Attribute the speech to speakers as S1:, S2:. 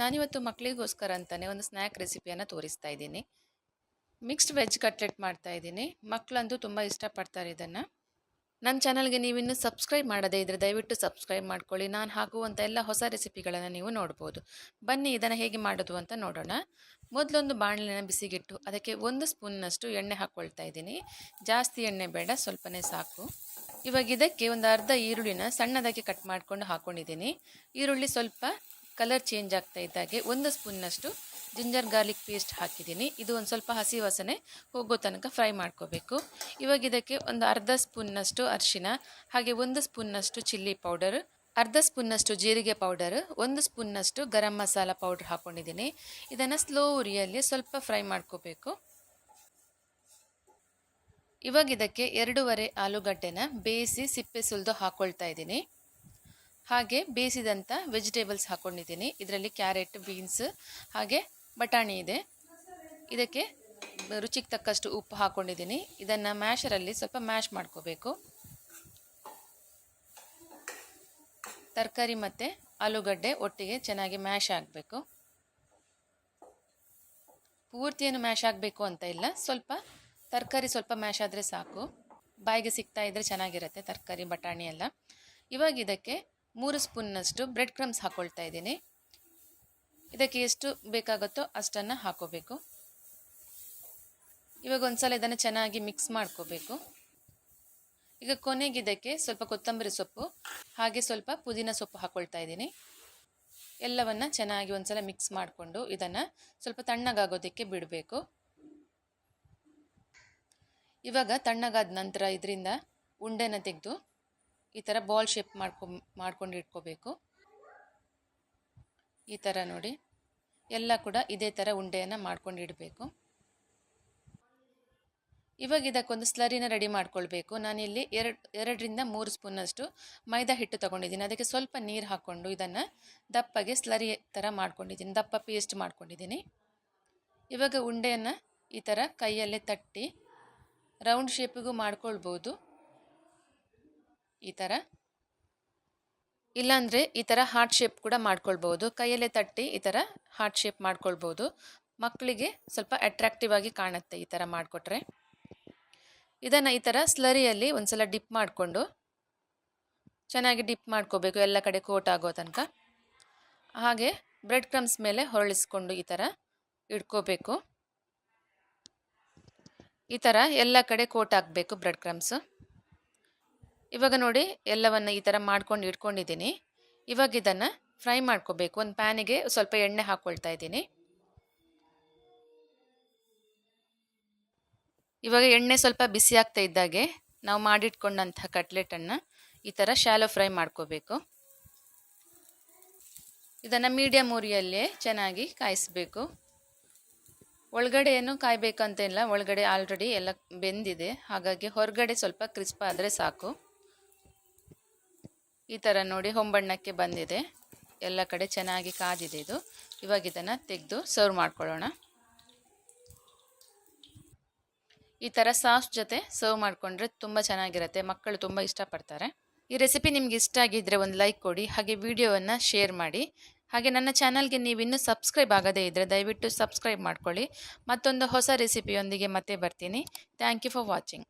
S1: ನಾನಿವತ್ತು ಮಕ್ಕಳಿಗೋಸ್ಕರ ಅಂತಲೇ ಒಂದು ಸ್ನ್ಯಾಕ್ ರೆಸಿಪಿಯನ್ನು ತೋರಿಸ್ತಾ ಇದ್ದೀನಿ. ಮಿಕ್ಸ್ಡ್ ವೆಜ್ ಕಟ್ಲೆಟ್ ಮಾಡ್ತಾ ಇದ್ದೀನಿ. ಮಕ್ಕಳಂತೂ ತುಂಬ ಇಷ್ಟಪಡ್ತಾರೆ ಇದನ್ನು. ನನ್ನ ಚಾನಲ್ಗೆ ನೀವಿನ್ನೂ ಸಬ್ಸ್ಕ್ರೈಬ್ ಮಾಡದೇ ಇದ್ದರೆ ದಯವಿಟ್ಟು ಸಬ್ಸ್ಕ್ರೈಬ್ ಮಾಡ್ಕೊಳ್ಳಿ. ನಾನು ಹಾಕುವಂಥ ಎಲ್ಲ ಹೊಸ ರೆಸಿಪಿಗಳನ್ನು ನೀವು ನೋಡ್ಬೋದು. ಬನ್ನಿ ಇದನ್ನು ಹೇಗೆ ಮಾಡೋದು ಅಂತ ನೋಡೋಣ. ಮೊದಲೊಂದು ಬಾಣಲಿನ ಬಿಸಿಗಿಟ್ಟು, ಅದಕ್ಕೆ ಒಂದು ಸ್ಪೂನ್ನಷ್ಟು ಎಣ್ಣೆ ಹಾಕ್ಕೊಳ್ತಾ ಇದ್ದೀನಿ. ಜಾಸ್ತಿ ಎಣ್ಣೆ ಬೇಡ, ಸ್ವಲ್ಪನೇ ಸಾಕು. ಇವಾಗ ಇದಕ್ಕೆ ಒಂದು ಅರ್ಧ ಈರುಳ್ಳಿನ ಸಣ್ಣದಾಗಿ ಕಟ್ ಮಾಡಿಕೊಂಡು ಹಾಕ್ಕೊಂಡಿದ್ದೀನಿ ಈರುಳ್ಳಿ ಸ್ವಲ್ಪ ಕಲರ್ ಚೇಂಜ್ ಆಗ್ತಾ ಇದ್ದಾಗೆ ಒಂದು ಸ್ಪೂನ್ನಷ್ಟು ಜಿಂಜರ್ ಗಾರ್ಲಿಕ್ ಪೇಸ್ಟ್ ಹಾಕಿದ್ದೀನಿ. ಇದು ಒಂದು ಸ್ವಲ್ಪ ಹಸಿ ವಾಸನೆ ಹೋಗೋ ತನಕ ಫ್ರೈ ಮಾಡ್ಕೋಬೇಕು. ಇವಾಗ ಇದಕ್ಕೆ ಒಂದು ಅರ್ಧ ಸ್ಪೂನ್ನಷ್ಟು ಅರಿಶಿನ, ಹಾಗೆ ಒಂದು ಸ್ಪೂನ್ನಷ್ಟು ಚಿಲ್ಲಿ ಪೌಡರ್, ಅರ್ಧ ಸ್ಪೂನ್ನಷ್ಟು ಜೀರಿಗೆ ಪೌಡರ್, ಒಂದು ಸ್ಪೂನ್ನಷ್ಟು ಗರಂ ಮಸಾಲ ಪೌಡರ್ ಹಾಕ್ಕೊಂಡಿದ್ದೀನಿ ಇದನ್ನು ಸ್ಲೋ ಉರಿಯಲ್ಲಿ ಸ್ವಲ್ಪ ಫ್ರೈ ಮಾಡ್ಕೋಬೇಕು. ಇವಾಗ ಇದಕ್ಕೆ ಎರಡೂವರೆ ಆಲೂಗಡ್ಡೆನ ಬೇಯಿಸಿ ಸಿಪ್ಪೆ ಸುಲಿದು ಹಾಕ್ಕೊಳ್ತಾ ಇದ್ದೀನಿ. ಹಾಗೆ ಬೇಯಿಸಿದಂಥ ವೆಜಿಟೇಬಲ್ಸ್ ಹಾಕ್ಕೊಂಡಿದ್ದೀನಿ ಇದರಲ್ಲಿ ಕ್ಯಾರೆಟ್ ಬೀನ್ಸ್ ಹಾಗೆ ಬಟಾಣಿ ಇದೆ. ಇದಕ್ಕೆ ರುಚಿಗೆ ತಕ್ಕಷ್ಟು ಉಪ್ಪು ಹಾಕ್ಕೊಂಡಿದ್ದೀನಿ ಇದನ್ನು ಮ್ಯಾಶರಲ್ಲಿ ಸ್ವಲ್ಪ ಮ್ಯಾಶ್ ಮಾಡ್ಕೋಬೇಕು. ತರಕಾರಿ ಮತ್ತು ಆಲೂಗಡ್ಡೆ ಒಟ್ಟಿಗೆ ಚೆನ್ನಾಗಿ ಮ್ಯಾಶ್ ಆಗಬೇಕು. ಪೂರ್ತಿಯನ್ನು ಮ್ಯಾಶ್ ಆಗಬೇಕು ಅಂತ ಇಲ್ಲ. ಸ್ವಲ್ಪ ತರಕಾರಿ ಸ್ವಲ್ಪ ಮ್ಯಾಶ್ ಆದರೆ ಸಾಕು. ಬಾಯಿಗೆ ಸಿಗ್ತಾ ಇದ್ದರೆ ಚೆನ್ನಾಗಿರುತ್ತೆ ತರಕಾರಿ, ಬಟಾಣಿ ಎಲ್ಲ. ಇವಾಗ ಇದಕ್ಕೆ ಮೂರು ಸ್ಪೂನ್ನಷ್ಟು ಬ್ರೆಡ್ ಕ್ರಮ್ಸ್ ಹಾಕ್ಕೊಳ್ತಾ ಇದ್ದೀನಿ. ಇದಕ್ಕೆ ಎಷ್ಟು ಬೇಕಾಗುತ್ತೋ ಅಷ್ಟನ್ನು ಹಾಕೋಬೇಕು. ಇವಾಗ ಒಂದ್ಸಲ ಇದನ್ನು ಚೆನ್ನಾಗಿ ಮಿಕ್ಸ್ ಮಾಡ್ಕೋಬೇಕು. ಈಗ ಕೊನೆಗೆ ಇದಕ್ಕೆ ಸ್ವಲ್ಪ ಕೊತ್ತಂಬರಿ ಸೊಪ್ಪು, ಹಾಗೆ ಸ್ವಲ್ಪ ಪುದೀನ ಸೊಪ್ಪು ಹಾಕ್ಕೊಳ್ತಾ ಇದ್ದೀನಿ. ಎಲ್ಲವನ್ನು ಚೆನ್ನಾಗಿ ಒಂದ್ಸಲ ಮಿಕ್ಸ್ ಮಾಡಿಕೊಂಡು ಇದನ್ನು ಸ್ವಲ್ಪ ತಣ್ಣಗಾಗೋದಕ್ಕೆ ಬಿಡಬೇಕು. ಇವಾಗ ತಣ್ಣಗಾದ ನಂತರ ಇದರಿಂದ ಉಂಡೆನ ತೆಗೆದು ಈ ಥರ ಬಾಲ್ ಶೇಪ್ ಮಾಡ್ಕೊ, ಮಾಡ್ಕೊಂಡು ಇಟ್ಕೋಬೇಕು. ಈ ಥರ ನೋಡಿ. ಎಲ್ಲ ಕೂಡ ಇದೇ ಥರ ಉಂಡೆಯನ್ನು ಮಾಡ್ಕೊಂಡು ಇಡಬೇಕು. ಇವಾಗ ಇದಕ್ಕೊಂದು ಸ್ಲರಿನ ರೆಡಿ ಮಾಡ್ಕೊಳ್ಬೇಕು. ನಾನಿಲ್ಲಿ ಎರಡು, ಎರಡರಿಂದ ಮೂರು ಸ್ಪೂನಷ್ಟು ಮೈದಾ ಹಿಟ್ಟು ತೊಗೊಂಡಿದ್ದೀನಿ. ಅದಕ್ಕೆ ಸ್ವಲ್ಪ ನೀರು ಹಾಕ್ಕೊಂಡು ಇದನ್ನು ದಪ್ಪಗೆ ಸ್ಲರಿ ಥರ ಮಾಡ್ಕೊಂಡಿದ್ದೀನಿ. ದಪ್ಪ ಪೇಸ್ಟ್ ಮಾಡ್ಕೊಂಡಿದ್ದೀನಿ. ಇವಾಗ ಉಂಡೆಯನ್ನು ಈ ಥರ ಕೈಯಲ್ಲೇ ತಟ್ಟಿ ರೌಂಡ್ ಶೇಪಿಗೂ ಮಾಡ್ಕೊಳ್ಬೋದು. ಈ ಥರ ಇಲ್ಲಾಂದರೆ ಈ ಥರ ಹಾರ್ಟ್ ಶೇಪ್ ಕೂಡ ಮಾಡ್ಕೊಳ್ಬೋದು ಕೈಯಲ್ಲೇ ತಟ್ಟಿ ಈ ಥರ ಹಾರ್ಟ್ ಶೇಪ್ ಮಾಡ್ಕೊಳ್ಬೋದು ಮಕ್ಕಳಿಗೆ ಸ್ವಲ್ಪ ಅಟ್ರಾಕ್ಟಿವ್ ಆಗಿ ಕಾಣುತ್ತೆ ಈ ಥರ ಮಾಡಿಕೊಟ್ರೆ. ಇದನ್ನು ಈ ಥರ ಸ್ಲರಿಯಲ್ಲಿ ಒಂದು ಸಲ ಡಿಪ್ ಮಾಡಿಕೊಂಡು ಚೆನ್ನಾಗಿ ಡಿಪ್ ಮಾಡ್ಕೋಬೇಕು. ಎಲ್ಲ ಕಡೆ ಕೋಟ್ ಆಗೋ ತನಕ. ಹಾಗೆ ಬ್ರೆಡ್ ಕ್ರಮ್ಸ್ ಮೇಲೆ ಹೊರಳಿಸ್ಕೊಂಡು ಈ ಥರ ಇಡ್ಕೋಬೇಕು. ಈ ಥರ ಎಲ್ಲ ಕಡೆ ಕೋಟ್ ಹಾಕಬೇಕು ಬ್ರೆಡ್ ಕ್ರಮ್ಸು ಇವಾಗ ನೋಡಿ ಎಲ್ಲವನ್ನು ಈ ಥರ ಮಾಡ್ಕೊಂಡು ಇಟ್ಕೊಂಡಿದ್ದೀನಿ. ಇವಾಗ ಇದನ್ನು ಫ್ರೈ ಮಾಡ್ಕೋಬೇಕು. ಒಂದು ಪ್ಯಾನಿಗೆ ಸ್ವಲ್ಪ ಎಣ್ಣೆ ಹಾಕ್ಕೊಳ್ತಾ ಇದ್ದೀನಿ. ಇವಾಗ ಎಣ್ಣೆ ಸ್ವಲ್ಪ ಬಿಸಿ ಆಗ್ತಾ ಇದ್ದಾಗೆ ನಾವು ಮಾಡಿಟ್ಕೊಂಡಂಥ ಕಟ್ಲೆಟನ್ನು ಈ ಥರ ಶಾಲೋ ಫ್ರೈ ಮಾಡ್ಕೋಬೇಕು. ಇದನ್ನು ಮೀಡಿಯಮ್ ಉರಿಯಲ್ಲೇ ಚೆನ್ನಾಗಿ ಕಾಯಿಸಬೇಕು. ಒಳಗಡೆ ಏನು ಕಾಯಬೇಕಂತ ಇಲ್ಲ. ಒಳಗಡೆ ಆಲ್ರೆಡಿ ಎಲ್ಲ ಬೆಂದಿದೆ. ಹಾಗಾಗಿ ಹೊರಗಡೆ ಸ್ವಲ್ಪ ಕ್ರಿಸ್ಪ್ ಆದರೆ ಸಾಕು. ಈ ಥರ ನೋಡಿ ಹೊಂಬಣ್ಣಕ್ಕೆ ಬಂದಿದೆ. ಎಲ್ಲ ಕಡೆ ಚೆನ್ನಾಗಿ ಕಾದಿದೆ ಇದು. ಇವಾಗ ಇದನ್ನು ತೆಗೆದು ಸರ್ವ್ ಮಾಡ್ಕೊಳ್ಳೋಣ. ಈ ಥರ ಸಾಸ್ ಜೊತೆ ಸರ್ವ್ ಮಾಡಿಕೊಂಡ್ರೆ ತುಂಬ ಚೆನ್ನಾಗಿರುತ್ತೆ. ಮಕ್ಕಳು ತುಂಬ ಇಷ್ಟಪಡ್ತಾರೆ. ಈ ರೆಸಿಪಿ ನಿಮ್ಗೆ ಇಷ್ಟ ಆಗಿದ್ದರೆ ಒಂದು ಲೈಕ್ ಕೊಡಿ, ಹಾಗೆ ವಿಡಿಯೋವನ್ನು ಶೇರ್ ಮಾಡಿ. ಹಾಗೆ ನನ್ನ ಚಾನಲ್ಗೆ ನೀವು ಇನ್ನೂ ಸಬ್ಸ್ಕ್ರೈಬ್ ಆಗದೇ ಇದ್ದರೆ ದಯವಿಟ್ಟು ಸಬ್ಸ್ಕ್ರೈಬ್ ಮಾಡ್ಕೊಳ್ಳಿ. ಮತ್ತೊಂದು ಹೊಸ ರೆಸಿಪಿಯೊಂದಿಗೆ ಮತ್ತೆ ಬರ್ತೀನಿ. Thank you for watching